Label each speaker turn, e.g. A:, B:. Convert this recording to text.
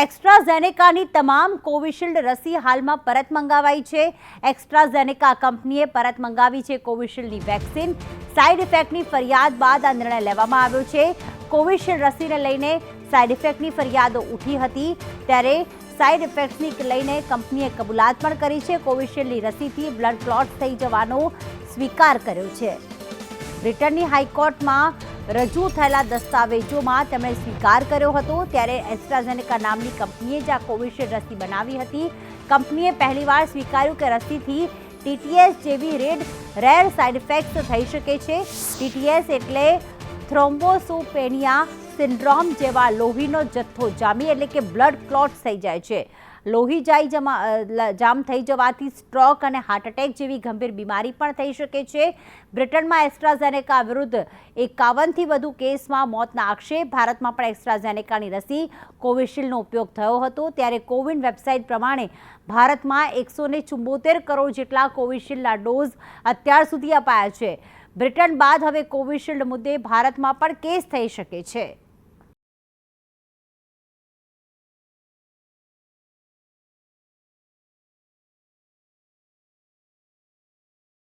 A: એક્સ્ટ્રાઝેનેકાની તમામ કોવિશિલ્ડ રસી હાલમાં પરત મંગાવાઈ છે. એક્સ્ટ્રાઝેનેકા કંપનીએ પરત મંગાવી છે કોવિશિલ્ડની વેક્સિન. સાઇડ ઇફેક્ટની ફરિયાદ બાદ આ નિર્ણય લેવામાં આવ્યો છે. કોવિશિલ્ડ રસીને લઈને સાઇડ ઇફેક્ટની ફરિયાદો ઉઠી હતી. ત્યારે સાઇડ ઇફેક્ટ્સની લઈને કંપનીએ કબૂલાત પણ કરી છે. કોવિશિલ્ડની રસીથી બ્લડ ક્લોટ થઈ જવાનો સ્વીકાર કર્યો છે. બ્રિટનની હાઈકોર્ટમાં રજૂ થયેલા દસ્તાવેજોમાં તેમણે સ્વીકાર કર્યો હતો. ત્યારે એસ્ટ્રાઝેનેકા નામની કંપનીએ જ આ કોવિશિલ્ડ રસી બનાવી હતી. કંપનીએ પહેલીવાર સ્વીકાર્યું કે રસીથી ટીટીએસ જેવી રેડ, રેર સાઇડ ઇફેક્ટ્સ થઈ શકે છે. ટીટીએસ એટલે થ્રોમ્બોસોપેનિયા સિન્ડ્રોમ જેવા લોહીનો જથ્થો જામી એટલે કે બ્લડ ક્લોટ્સ થઈ જાય છે. લોહી જાય જમા જામ થઈ જવાથી સ્ટ્રોક અને હાર્ટ એટેક જેવી ગંભીર બીમારી પણ થઈ શકે છે. બ્રિટનમાં એસ્ટ્રાઝેનેકા વિરુદ્ધ એકાવનથી વધુ કેસમાં મોતના આક્ષેપ. ભારતમાં પણ એસ્ટ્રાઝેનેકાની રસી કોવિશિલ્ડનો ઉપયોગ થયો હતો. ત્યારે કોવિન વેબસાઇટ પ્રમાણે ભારતમાં એકસો ને ચુંબોતેર કરોડ જેટલા કોવિશિલ્ડના ડોઝ અત્યાર સુધી અપાયા છે. બ્રિટન બાદ હવે કોવિશિલ્ડ મુદ્દે ભારતમાં પણ કેસ થઈ શકે છે.